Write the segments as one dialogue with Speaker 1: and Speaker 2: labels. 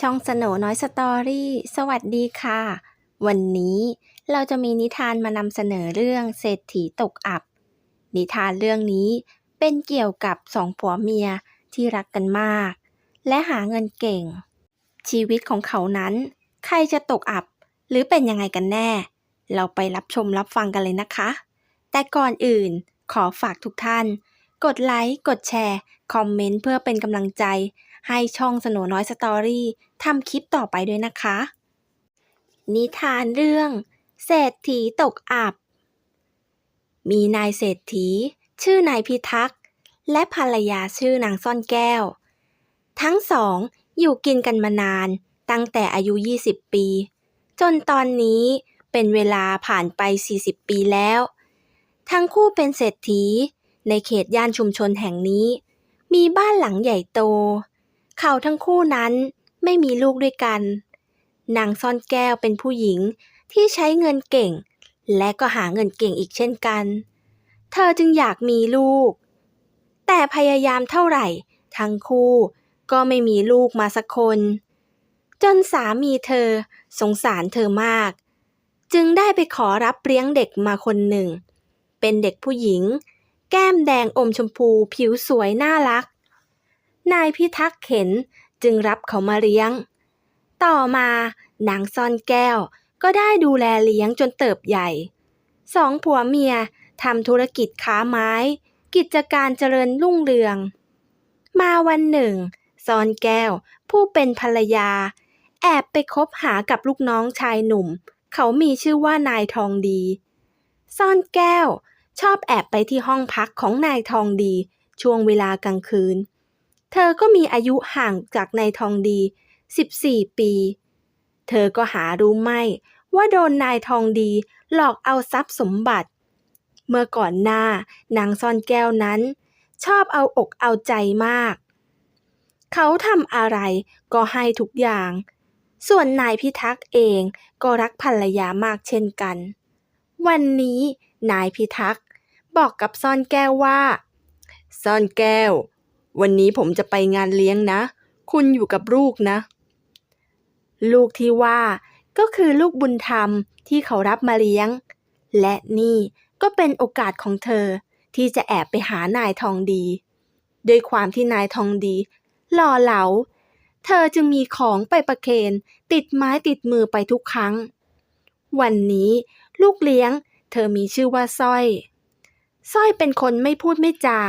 Speaker 1: ช่องสโนน้อยสตอรี่ สวัสดีค่ะ วันนี้เราจะมีนิทานมานำเสนอเรื่องเศรษฐีตกอับ นิทานเรื่องนี้เป็นเกี่ยวกับสองผัวเมียที่รักกันมาก และหาเงินเก่ง ชีวิตของเขานั้น ใครจะตกอับ หรือเป็นยังไงกันแน่ เราไปรับชมรับฟังกันเลยนะคะ แต่ก่อนอื่นขอฝากทุกท่าน กดไลค์ กดแชร์ คอมเมนต์เพื่อเป็นกำลังใจ ให้ช่องสโนน้อยสตอรี่ทำคลิปต่อไปด้วยนะคะ นิทานเรื่อง เศรษฐีตกอับ มีนายเศรษฐี ชื่อนายพิทักษ์ และภรรยาชื่อนางซ่อนแก้ว ทั้งสองอยู่กินกันมานานตั้งแต่อายุ 20 ปี จนตอนนี้เป็นเวลาผ่านไป 40 ปีแล้ว ทั้งคู่เป็นเศรษฐีในเขตย่านชุมชนแห่งนี้ มีบ้านหลังใหญ่โต เขาทั้งคู่นั้นไม่มีลูกด้วยกัน นางซ่อนแก้วเป็นผู้หญิงที่ใช้เงินเก่ง และก็หาเงินเก่งอีกเช่นกัน เธอจึงอยากมีลูก แต่พยายามเท่าไหร่ ทั้งคู่ก็ไม่มีลูกมาสักคน จนสามีเธอสงสารเธอมาก จึงได้ไปขอรับเลี้ยงเด็กมาคนหนึ่ง เป็นเด็กผู้หญิง แก้มแดงอมชมพูผิวสวยน่ารัก นายพิทักษ์เห็นจึงรับเขามาเลี้ยง ต่อมานางซ่อนแก้วก็ได้ดูแลเลี้ยงจนเติบใหญ่ สองผัวเมียทำธุรกิจค้าไม้ กิจการเจริญรุ่งเรือง มาวันหนึ่งซอนแก้ว ผู้เป็นภรรยา แอบไปคบหากับลูกน้องชายหนุ่ม เขามีชื่อว่านายทองดีซอนแก้ว ชอบแอบไปที่ห้องพักของนายทองดี ช่วงเวลากลางคืน เธอก็มีอายุห่างจากนายทองดี 14 ปี เธอก็หารู้ไม่ว่าโดนนายทองดีหลอกเอาทรัพย์สมบัติ เมื่อก่อนหน้านางซ่อนแก้วนั้น ชอบเอาอกเอาใจมาก เขาทำอะไรก็ให้ทุกอย่าง ส่วนนายพิทักษ์เองก็รักภรรยามากเช่นกัน วันนี้นายพิทักษ์บอกกับซ่อนแก้วว่า ซ่อนแก้ว วันนี้ผมจะไปงานเลี้ยงนะ คุณอยู่กับลูกนะ ลูกที่ว่าก็คือลูกบุญธรรมที่เขารับมาเลี้ยง และนี่ก็เป็นโอกาสของเธอที่จะแอบไปหานายทองดีด้วยความที่นายทองดีหล่อเหลา เธอจึงมีของไปประเคนติดไม้ติดมือไปทุกครั้ง วันนี้ลูกเลี้ยง เธอมีชื่อว่าสร้อยสร้อยเป็นคนไม่พูดไม่จา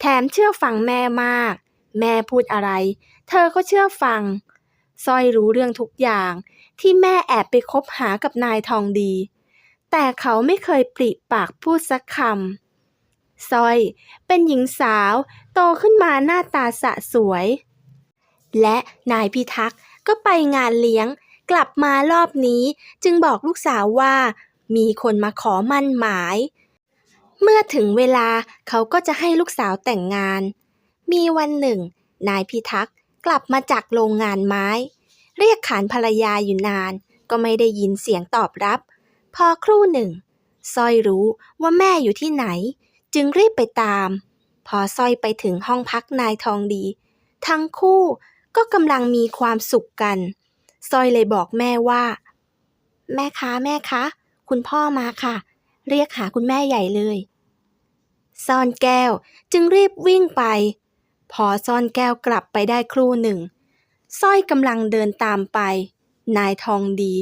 Speaker 1: แถมเชื่อฟังแม่มาก แม่พูดอะไร เธอก็เชื่อฟังสร้อยรู้เรื่องทุกอย่างที่แม่แอบไปคบหากับนายทองดี แต่เขาไม่เคยปริปากพูดสักคำสร้อยเป็นหญิงสาวโตขึ้นมาหน้าตาสะสวย และนายพิทักษ์ก็ไปงานเลี้ยง กลับมารอบนี้จึงบอกลูกสาวว่ามีคนมาขอมั่นหมาย เมื่อถึงเวลาเขาก็จะให้ลูกสาวแต่งงาน มีวันหนึ่ง นายพิทักษ์กลับมาจากโรงงานไม้ เรียกขานภรรยาอยู่นาน ก็ไม่ได้ยินเสียงตอบรับ พอครู่หนึ่งสร้อยรู้ว่าแม่อยู่ที่ไหน จึงรีบไปตาม พอสร้อยไปถึงห้องพักนายทองดี ทั้งคู่ก็กำลังมีความสุขกันสร้อยเลยบอกแม่ว่า แม่คะแม่คะ คุณพ่อมาค่ะ เรียกหาคุณแม่ใหญ่เลย ซ่อนแก้วจึงรีบวิ่งไป พอซ่อนแก้วกลับไปได้ครู่หนึ่งสร้อยกำลังเดินตามไป นายทองดี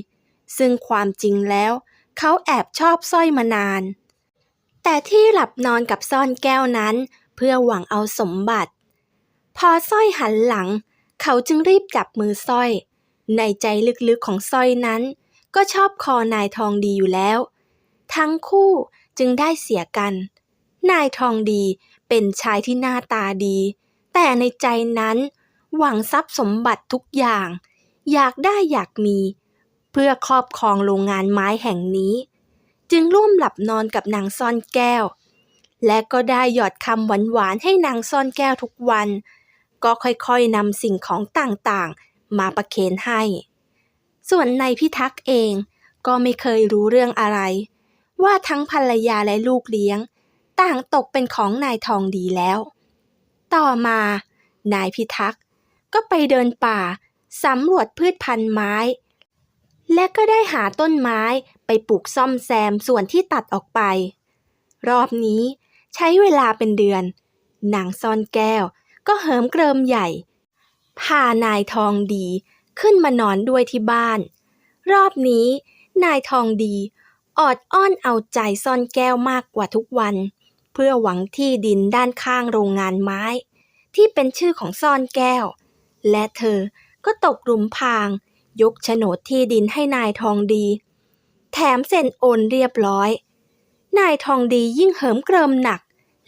Speaker 1: ซึ่งความจริงแล้ว เขาแอบชอบสร้อยมานาน แต่ที่หลับนอนกับซ่อนแก้วนั้น เพื่อหวังเอาสมบัติ พอสร้อยหันหลัง เขาจึงรีบจับมือสร้อย ในใจลึกๆของสร้อยนั้น ก็ชอบคอนายทองดีอยู่แล้ว ทั้งคู่จึงได้เสียกัน นายทองดีเป็นชายที่หน้าตาดี แต่ในใจนั้นหวังทรัพย์สมบัติทุกอย่าง อยากได้อยากมี เพื่อครอบครองโรงงานไม้แห่งนี้ จึงร่วมหลับนอนกับนางซ่อนแก้ว และก็ได้หยอดคำหวานๆให้นางซ่อนแก้วทุกวัน ก็ค่อยๆนำสิ่งของต่างๆ มาประเคนให้ ส่วนในพิทักษ์เองก็ไม่เคยรู้เรื่องอะไร ว่าทั้งภรรยาและลูกเลี้ยง ต่างตกเป็นของนายทองดีแล้ว ต่อมา นายพิทักษ์ก็ไปเดินป่าสำรวจพืชพันธุ์ไม้ และก็ได้หาต้นไม้ไปปลูกซ่อมแซมส่วนที่ตัดออกไป รอบนี้ใช้เวลาเป็นเดือนนางซ่อนแก้วก็เหิมเกริมใหญ่ พานายทองดีขึ้นมานอนด้วยที่บ้าน รอบนี้นายทองดี ออดอ้อนเอาใจซ่อนแก้วมากกว่าทุกวัน เพื่อหวังที่ดินด้านข้างโรงงานไม้ ที่เป็นชื่อของซ่อนแก้ว และเธอก็ตกหลุมพราง ยกโฉนดที่ดินให้นายทองดี แถมเซ็นโอนเรียบร้อย นายทองดียิ่งเหิมเกริมหนัก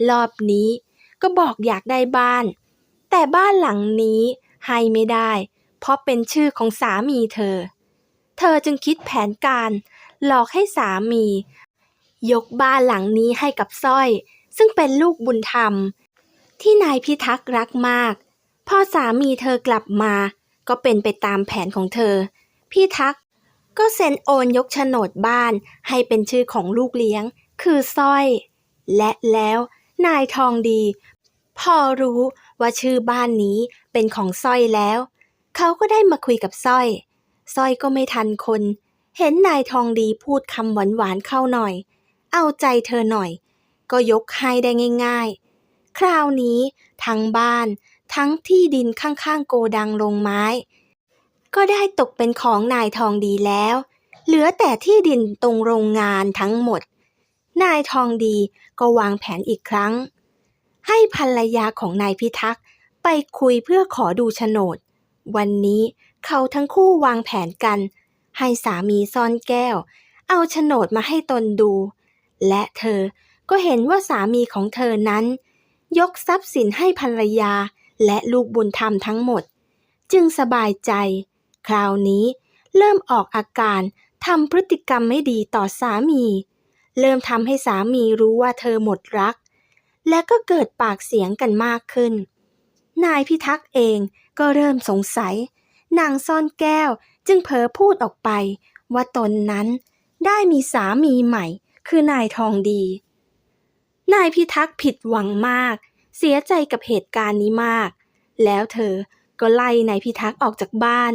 Speaker 1: รอบนี้ก็บอกอยากได้บ้าน แต่บ้านหลังนี้ให้ไม่ได้ เพราะเป็นชื่อของสามีเธอ เธอจึงคิดแผนการ หลอกให้สามี ยกบ้านหลังนี้ให้กับสร้อย ซึ่งเป็นลูกบุญธรรม ที่นายพิทักษ์รักมาก พอสามีเธอกลับมา ก็เป็นไปตามแผนของเธอพี่ทักษ์ก็เซ็นโอนยกโฉนดบ้านให้เป็นชื่อของลูกเลี้ยง คือสร้อย และแล้วนายทองดี พอรู้ว่าชื่อบ้านนี้เป็นของสร้อยแล้ว เขาก็ได้มาคุยกับสร้อยสร้อยก็ไม่ทันคน เห็นนายทองดีพูดคำหวานๆเข้าหน่อย เอาใจเธอหน่อย ก็ยกให้ได้ง่าย ๆ คราวนี้ทั้งบ้าน ทั้งที่ดินข้างๆโกดังลงไม้ ก็ได้ตกเป็นของนายทองดีแล้ว เหลือแต่ที่ดินตรงโรงงานทั้งหมด นายทองดีก็วางแผนอีกครั้ง ให้ภรรยาของนายพิทักษ์ไปคุยเพื่อขอดูโฉนด วันนี้เขาทั้งคู่วางแผนกัน ให้สามีซ่อนแก้ว เอาโฉนดมาให้ตนดู และเธอก็เห็นว่าสามีของเธอนั้น ยกทรัพย์สินให้ภรรยาและลูกบุญธรรมทั้งหมด จึงสบายใจ คราวนี้เริ่มออกอาการทำพฤติกรรมไม่ดีต่อสามี เริ่มทำให้สามีรู้ว่าเธอหมดรัก และก็เกิดปากเสียงกันมากขึ้น นายพิทักษ์เองก็เริ่มสงสัยนางซ่อนแก้ว จึงเผลอพูดออกไป ว่าตนนั้นได้มีสามีใหม่ คือนายทองดี นายพิทักษ์ผิดหวังมาก เสียใจกับเหตุการณ์นี้มาก แล้วเธอก็ไล่นายพิทักษ์ออกจากบ้าน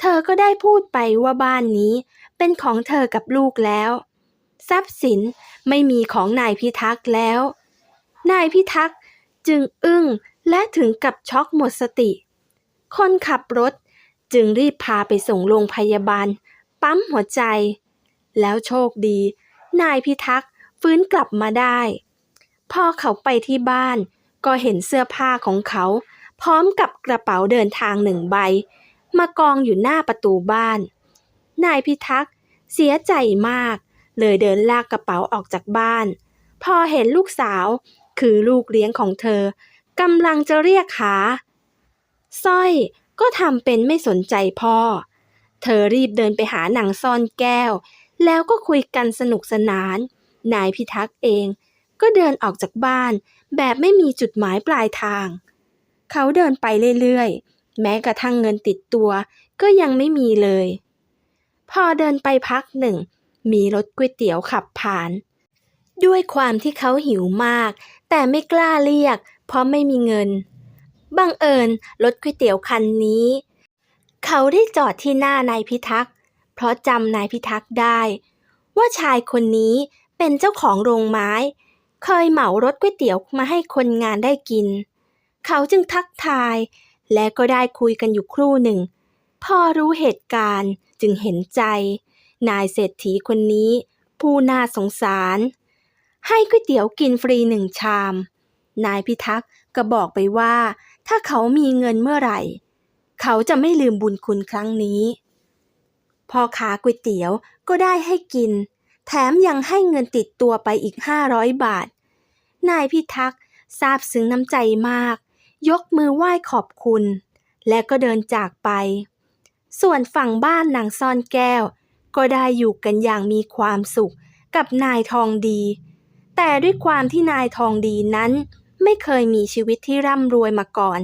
Speaker 1: เธอก็ได้พูดไปว่าบ้านนี้เป็นของเธอกับลูกแล้ว ทรัพย์สินไม่มีของนายพิทักษ์แล้ว นายพิทักษ์จึงอึ้งและถึงกับช็อกหมดสติ คนขับรถ จึงรีบพาไปส่งโรงพยาบาล ปั๊มหัวใจ แล้วโชคดี นายพิทักษ์ฟื้นกลับมาได้ พอเขาไปที่บ้าน ก็เห็นเสื้อผ้าของเขา พร้อมกับกระเป๋าเดินทางหนึ่งใบ มากองอยู่หน้าประตูบ้าน นายพิทักษ์เสียใจมาก เลยเดินลากกระเป๋าออกจากบ้าน พอเห็นลูกสาวคือลูกเลี้ยงของเธอกำลังจะเรียกหาสร้อย ก็ทำเป็นไม่สนใจพ่อ เธอรีบเดินไปหาหนางซ่อนแก้ว แล้วก็คุยกันสนุกสนาน นายพิทักษ์เอง ก็เดินออกจากบ้านแบบไม่มีจุดหมายปลายทาง เขาเดินไปเรื่อยๆ แม้กระทั่งเงินติดตัว ก็ยังไม่มีเลย พอเดินไปพักหนึ่ง มีรถก๋วยเตี๋ยวขับผ่าน ด้วยความที่เขาหิวมาก แต่ไม่กล้าเรียก เพราะไม่มีเงิน บังเอิญรถก๋วยเตี๋ยวคันนี้ เขาได้จอดที่หน้านายพิทักษ์ เพราะจำนายพิทักษ์ได้ ว่าชายคนนี้เป็นเจ้าของโรงไม้ เคยเหมารถก๋วยเตี๋ยวมาให้คนงานได้กิน เขาจึงทักทาย และก็ได้คุยกันอยู่ครู่หนึ่ง พอรู้เหตุการณ์จึงเห็นใจ นายเศรษฐีคนนี้ ผู้น่าสงสาร ให้ก๋วยเตี๋ยวกินฟรีหนึ่งชาม นายพิทักษ์ก็บอกไปว่า ถ้าเขามีเงินเมื่อไหร่ เขาจะไม่ลืมบุญคุณครั้งนี้พ่อค้าก๋วยเตี๋ยวก็ได้ให้กิน แถมยังให้เงินติดตัวไปอีกห้าร้อยบาท นายพิทักษ์ซาบซึ้งน้ำใจมาก ยกมือไหว้ขอบคุณ และก็เดินจากไป ส่วนฝั่งบ้านนางซ่อนแก้ว ก็ได้อยู่กันอย่างมีความสุขกับนายทองดี แต่ด้วยความที่นายทองดีนั้น ไม่เคยมีชีวิตที่ร่ำรวยมาก่อน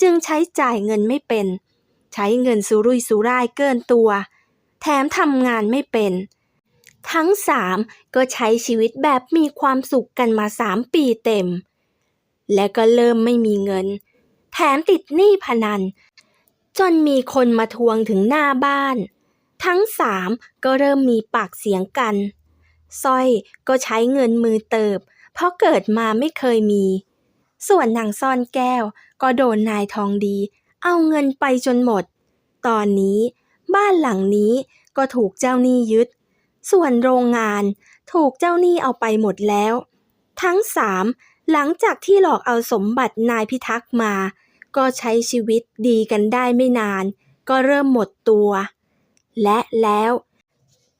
Speaker 1: จึงใช้จ่ายเงินไม่เป็น ใช้เงินสุรุ่ยสุร่ายเกินตัว แถมทำงานไม่เป็น ทั้งสามก็ใช้ชีวิตแบบมีความสุขกันมาสามปีเต็ม และก็เริ่มไม่มีเงิน แถมติดหนี้พนัน จนมีคนมาทวงถึงหน้าบ้าน ทั้งสามก็เริ่มมีปากเสียงกันสร้อยก็ใช้เงินมือเติบ เพราะเกิดมาไม่เคยมี ส่วนนางซ่อนแก้วก็โดนนายทองดี เอาเงินไปจนหมด ตอนนี้บ้านหลังนี้ก็ถูกเจ้าหนี้ยึด ส่วนโรงงานถูกเจ้าหนี้เอาไปหมดแล้ว ทั้งสามหลังจากที่หลอกเอาสมบัตินายพิทักษ์มา ก็ใช้ชีวิตดีกันได้ไม่นาน ก็เริ่มหมดตัว และแล้ว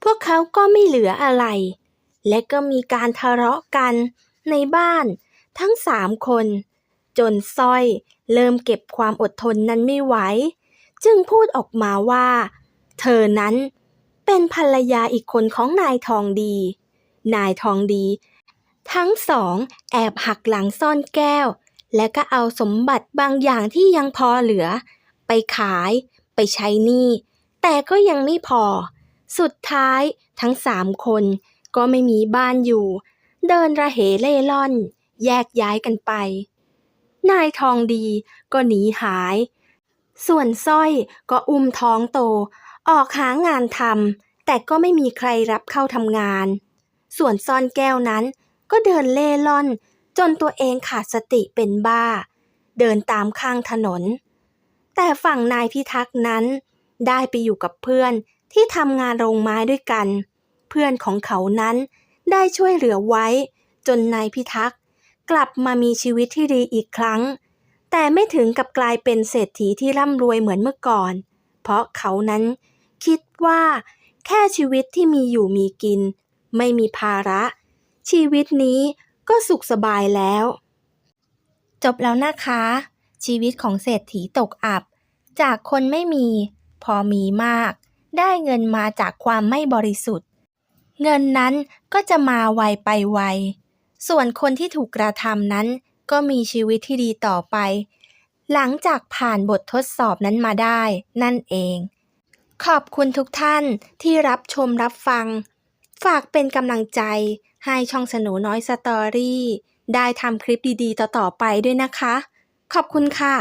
Speaker 1: พวกเขาก็ไม่เหลืออะไร และก็มีการทะเลาะกันในบ้านทั้งสามคน จนสร้อยเริ่มเก็บความอดทนนั้นไม่ไหว จึงพูดออกมาว่า เธอนั้นเป็นภรรยาอีกคนของนายทองดี นายทองดี ทั้งสองแอบหักหลังซ่อนแก้ว และก็เอาสมบัติบางอย่างที่ยังพอเหลือ ไปขายไปใช้หนี้แต่ก็ยังไม่พอ สุดท้ายทั้งสามคน ก็ไม่มีบ้านอยู่ เดินระเหเล่ร่อน แยกย้ายกันไป นายทองดีก็หนีหาย ส่วนสร้อยก็อุ้มท้องโต ออกหางานทำแต่ก็ไม่มีใครรับเข้าทำงาน ส่วนซ่อนแก้วนั้นก็เดินเล่ร่อน จนตัวเองขาดสติเป็นบ้า เดินตามข้างถนน แต่ฝั่งนายพิทักษ์นั้น ได้ไปอยู่กับเพื่อนที่ทำงานโรงไม้ด้วยกัน เพื่อนของเขานั้นได้ช่วยเหลือไว้ จนนายพิทักษ์กลับมามีชีวิตที่ดีอีกครั้ง แต่ไม่ถึงกับกลายเป็นเศรษฐีที่ร่ำรวยเหมือนเมื่อก่อน เพราะเขานั้นคิดว่าแค่ชีวิตที่มีอยู่มีกิน ไม่มีภาระ ชีวิตนี้ก็สุขสบายแล้ว จบแล้วนะคะ ชีวิตของเศรษฐีตกอับ จากคนไม่มี พอมีมาก ได้เงินมาจากความไม่บริสุทธิ์ เงินนั้นก็จะมาไวไปไว ส่วนคนที่ถูกกระทำนั้น ก็มีชีวิตที่ดีต่อไป หลังจากผ่านบททดสอบนั้นมาได้นั่นเอง ขอบคุณทุกท่านที่รับชมรับฟัง ฝากเป็นกำลังใจให้ช่องสนูน้อยสตอรี่ ได้ทำคลิปดีๆ ต่อๆไปด้วยนะคะ ขอบคุณค่ะ